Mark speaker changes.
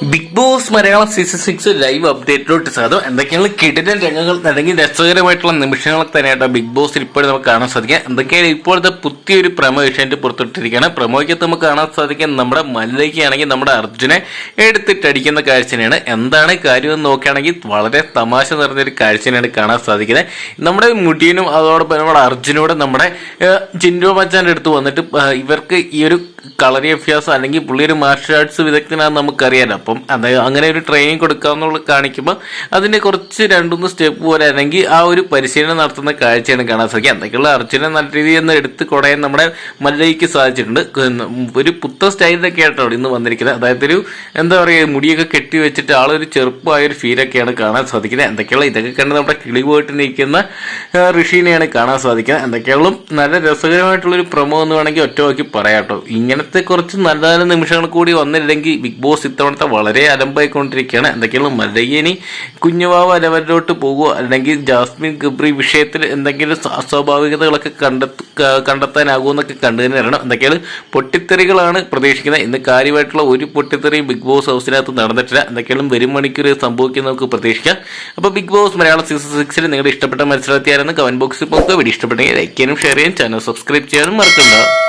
Speaker 1: Bigg Boss Malayalam season six live അപ്ഡേറ്റിലോട്ട് സാധനം എന്തൊക്കെയാണ് കിടിലൻ രംഗങ്ങൾ അല്ലെങ്കിൽ രസകരമായിട്ടുള്ള നിമിഷങ്ങൾ തന്നെയായിട്ട് ബിഗ് ബോസിൽ ഇപ്പോഴും നമുക്ക് കാണാൻ സാധിക്കുക. എന്തൊക്കെയാണ് ഇപ്പോഴത്തെ പുതിയൊരു പ്രമോ ഏഷ്യാനെറ്റ് പുറത്തിട്ടിരിക്കുകയാണ് പ്രമോയ്ക്കകത്ത് നമുക്ക് കാണാൻ സാധിക്കുക നമ്മുടെ മല്ലികയാണെങ്കിൽ നമ്മുടെ അർജുനെ എടുത്തിട്ടടിക്കുന്ന കാഴ്ച തന്നെയാണ് എന്താണ് കാര്യം എന്ന് നോക്കുകയാണെങ്കിൽ വളരെ തമാശ നിറഞ്ഞൊരു കാഴ്ച തന്നെയാണ് കാണാൻ സാധിക്കുന്നത്. നമ്മുടെ മുടിയനും അതോടൊപ്പം നമ്മുടെ അർജുനോട് നമ്മുടെ ചിൻഡോ മച്ചാന്റെ അടുത്ത് വന്നിട്ട് ഇവർക്ക് ഈ ഒരു കളരി അഭ്യാസം അല്ലെങ്കിൽ പുള്ളി ഒരു മാർഷൽ ആർട്സ് വിദഗ്ധനാണെന്ന് നമുക്കറിയാലോ. അപ്പം അത് അങ്ങനെ ഒരു ട്രെയിനിങ് കൊടുക്കാമെന്നുള്ള കാണിക്കുമ്പോൾ അതിന്റെ കുറച്ച് രണ്ടുമൂന്ന് സ്റ്റെപ്പ് പോലെ അല്ലെങ്കിൽ ആ ഒരു പരിശീലനം നടത്തുന്ന കാഴ്ചയാണ് കാണാൻ സാധിക്കുക. എന്തൊക്കെയുള്ള അർജുനെ നല്ല രീതിയിൽ ഒന്ന് എടുത്ത് കുടയാൻ നമ്മുടെ മല്ലയ്ക്ക് സാധിച്ചിട്ടുണ്ട്. ഒരു പുത്ത സ്റ്റൈലിലൊക്കെ ആയിട്ടാണ് ഇന്ന് വന്നിരിക്കുന്നത്. അതായത് ഒരു എന്താ പറയുക മുടിയൊക്കെ കെട്ടി വെച്ചിട്ട് ആളൊരു ചെറുപ്പമായ ഒരു ഫീലൊക്കെയാണ് കാണാൻ സാധിക്കുന്നത്. എന്തൊക്കെയുള്ള ഇതൊക്കെ കണ്ട് നമ്മുടെ കിളി പോയിട്ട് നിൽക്കുന്ന ഋഷീനെയാണ് കാണാൻ സാധിക്കുന്നത്. എന്തൊക്കെയുള്ള നല്ല രസകരമായിട്ടുള്ള ഒരു പ്രമോ എന്ന് വേണമെങ്കിൽ ഒറ്റ വാക്കി കേട്ടോ. ഇങ്ങനത്തെ കുറച്ച് നല്ല നല്ല നിമിഷങ്ങൾ കൂടി വന്നില്ലെങ്കിൽ ബിഗ് ബോസ് ഇത്തവണത്തെ വളരെ അലമ്പായിക്കൊണ്ടിരിക്കുകയാണ്. എന്തൊക്കെയാണ് മല്ലയ്യനി കുഞ്ഞുവാവ് അലവരിലോട്ട് പോകുമോ അല്ലെങ്കിൽ ജാസ്മിൻ ഗബ്രി വിഷയത്തിൽ എന്തെങ്കിലും അസ്വാഭാവികതകളൊക്കെ കണ്ടെത്ത കണ്ടെത്താനാകുമെന്നൊക്കെ കണ്ടു തന്നെ വരണം എന്തൊക്കെയാണ് പൊട്ടിത്തെറികളാണ് പ്രതീക്ഷിക്കുന്നത്. ഇന്ന് കാര്യമായിട്ടുള്ള ഒരു പൊട്ടിത്തെറിയും ബിഗ് ബോസ് ഹൗസിനകത്ത് നടന്നിട്ടില്ല. എന്തൊക്കെയാണ് വരും മണിക്കൂർ സംഭവിക്കുന്നത് നമുക്ക് പ്രതീക്ഷിക്കാം. അപ്പോൾ ബിഗ് ബോസ് മലയാളം സീസൺ സിക്സിൽ നിങ്ങളുടെ ഇഷ്ടപ്പെട്ട മത്സരാർത്ഥിയാരെന്ന് കമന്റ് ബോക്സിൽ പോകുക വീഡിയോ ഇഷ്ടപ്പെട്ടെങ്കിൽ ലൈക്ക് ചെയ്യാനും ഷെയർ ചെയ്യാനും ചാനൽ സബ്സ്ക്രൈബ് ചെയ്യാനും മറക്കണ്ട.